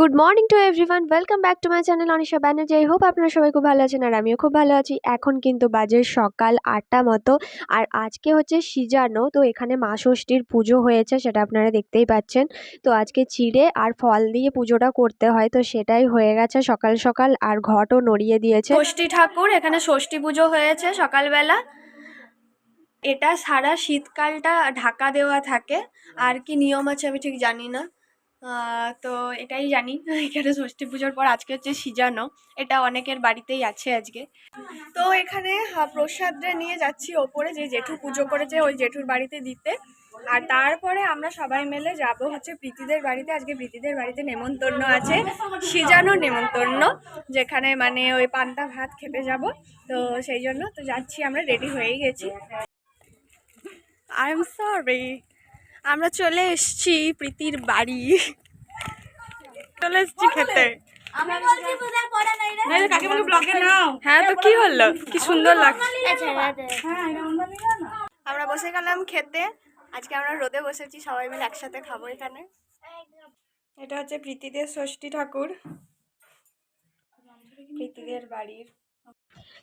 Good morning to everyone welcome back to my channel Anisha Banerjee I hope আপনারা সবাই খুব ভালো আছেন আর আমিও খুব ভালো আছি। এখন কিন্তু বাজে সকাল আটটা মতো আর আজকে হচ্ছে সিজানো, তো এখানে মা ষষ্ঠীর পুজো হয়েছে সেটা আপনারা দেখতেই পাচ্ছেন। তো আজকে চিড়ে আর ফল দিয়ে পুজোটা করতে হয়, তো সেটাই হয়ে গেছে সকাল সকাল আর ঘটও নড়িয়ে দিয়েছে। ষষ্ঠী ঠাকুর, এখানে ষষ্ঠী পুজো হয়েছে সকালবেলা। এটা সারা শীতকালটা ঢাকা দেওয়া থাকে। আর কি নিয়ম আছে আমি ঠিক জানি না। তো এটাই জানি। এখানে ষষ্ঠী পুজোর পর আজকে হচ্ছে সিজানো। এটা অনেকের বাড়িতেই আছে আজকে। তো এখানে প্রসাদটা নিয়ে যাচ্ছি ওপরে যে জেঠু পুজো করেছে ওই জেঠুর বাড়িতে দিতে। আর তারপরে আমরা সবাই মিলে যাব হচ্ছে প্রীতিদের বাড়িতে। আজকে প্রীতিদের বাড়িতে নেমন্তন্ন আছে। সিজানো নেমন্তন্ন, যেখানে মানে ওই পান্তা ভাত খেতে যাব। তো সেই জন্য তো যাচ্ছি, আমরা রেডি হয়েই গেছি। আই এম সরি আমরা চলে এসেছি প্রীতির বাড়ি। চলে এসেছি খেতে। হ্যাঁ তো কি হলো? কি সুন্দর লাগছে। আমরা বসে গেলাম খেতে। আজকে আমরা রোদে বসেছি সবাই মিলে একসাথে খাব এখানে। এটা হচ্ছে প্রীতিদের ষষ্ঠী ঠাকুর। প্রীতিদের বাড়ির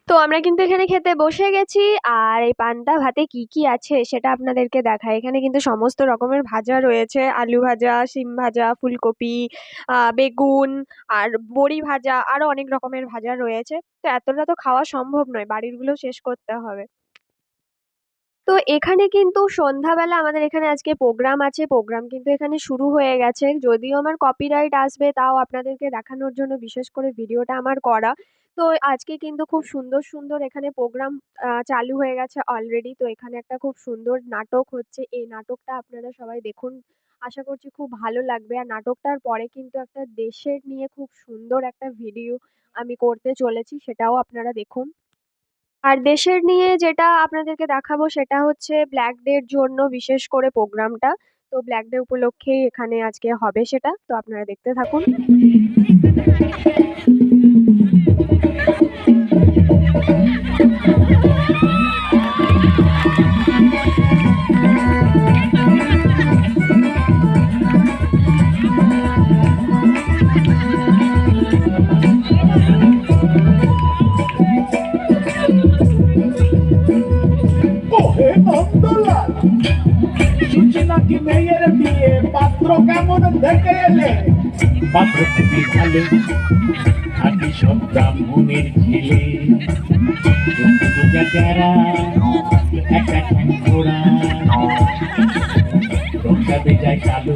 তো আমরা কিন্তু এখানে খেতে বসে গেছি। আর এই পান্তা ভাতে কি কি আছে সেটা আপনাদেরকে দেখায় এখানে কিন্তু সমস্ত রকমের ভাজা রয়েছে। আলু ভাজা, শিম ভাজা, ফুলকপি বেগুন আর বড়ি ভাজা আরও অনেক রকমের ভাজা রয়েছে। তো এতটা তো খাওয়া সম্ভব নয়, বাড়িরগুলো শেষ করতে হবে। তো এখানে কিন্তু সন্ধ্যাবেলা আমাদের এখানে আজকে প্রোগ্রাম আছে। প্রোগ্রাম কিন্তু এখানে শুরু হয়ে গেছে। যদিও আমার কপিরাইট আসবে, তাও আপনাদেরকে দেখানোর জন্য বিশেষ করে ভিডিওটা আমার করা। তো আজকে কিন্তু খুব সুন্দর সুন্দর এখানে প্রোগ্রাম চালু হয়ে গেছে অলরেডি তো এখানে একটা খুব সুন্দর নাটক হচ্ছে। এই নাটকটা আপনারা সবাই দেখুন। আশা করছি খুব ভালো লাগবে। আর নাটকটার পরে কিন্তু একটা দেশের নিয়ে খুব সুন্দর একটা ভিডিও আমি করতে চলেছি, সেটাও আপনারা দেখুন। আর দেশের নিয়ে যেটা আপনাদেরকে দেখাবো, সেটা হচ্ছে ব্ল্যাক ডের জন্য বিশেষ করে প্রোগ্রামটা তো ব্ল্যাক ডে উপলক্ষেই এখানে আজকে হবে সেটা। তো আপনারা দেখতে থাকুন। ওহে নন্দলাল শুনছি নাকি মেয়ের বিয়ে? পাত্র কেমন দেখে এলে। সব ব্রাহ্মণের ছেলে। যারা একটা ঠ্যাং ঘোড়া প্রসাদে যায় কালো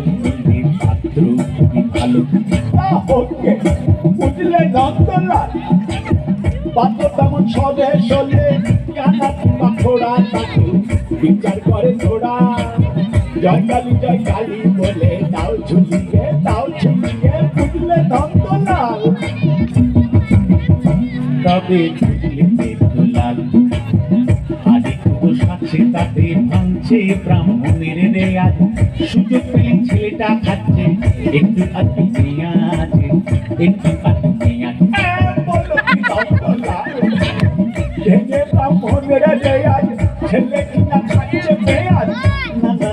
পাত্র খুবই ভালো। বুঝলে নন্দলাল পাত্র তেমন সবে চলে কানা কিংবা বিচার করে ঘোড়া। জয় কালী জয় কালী বলে দাও ঝুলিয়ে দাও ঝুলিয়ে বুঝলে নন্দলাল তবে বুঝলে দেবলাল আরে দোষ আছে তাতে ভাঙছে ব্রাহ্মণের রেয়াজ সুযোগ পেলে ছেলেটা খাচ্ছে একটু আধটু পেঁয়াজ একটু আধটু পেঁয়াজ। ভেঙে ব্রাহ্মণের রেয়াজ ছেলে কিনা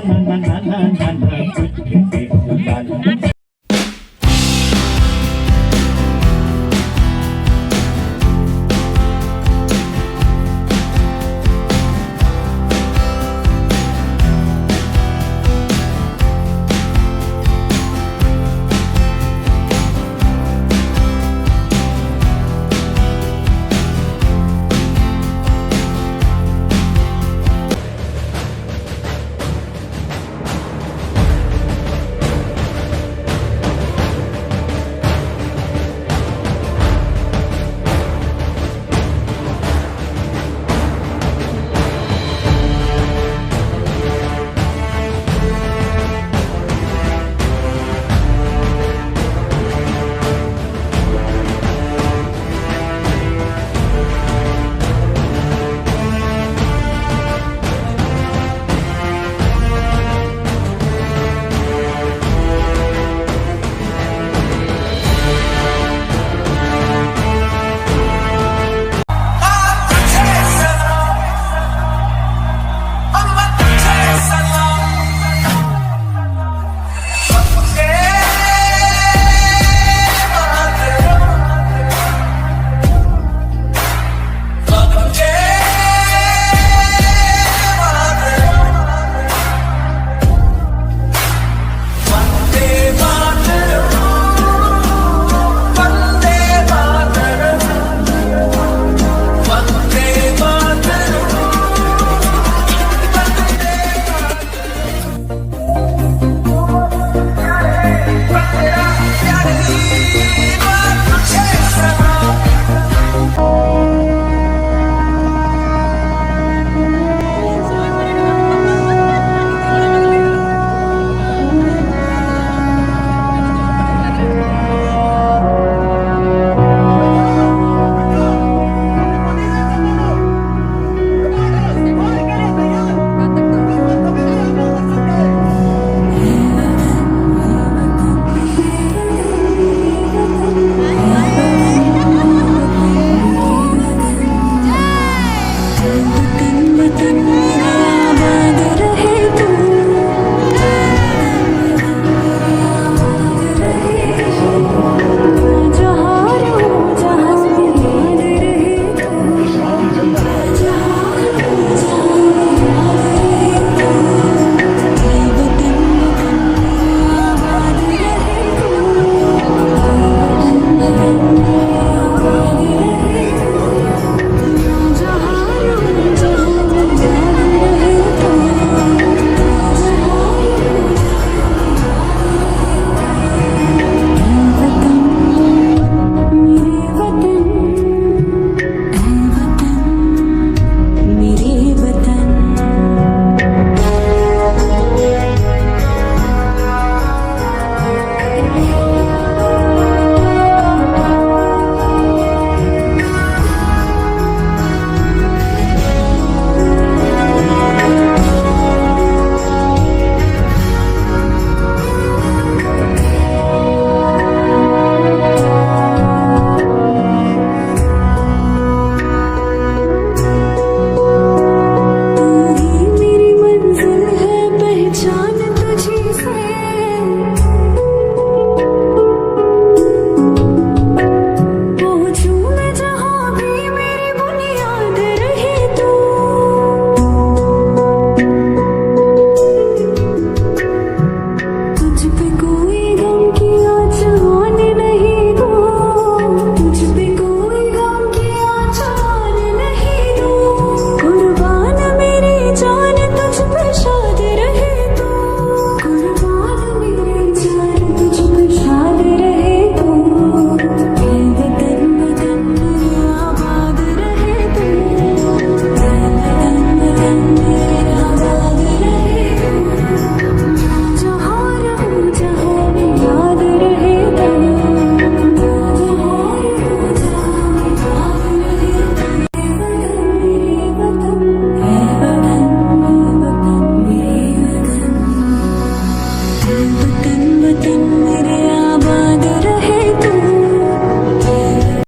Mann, Mann, Mann, Mann.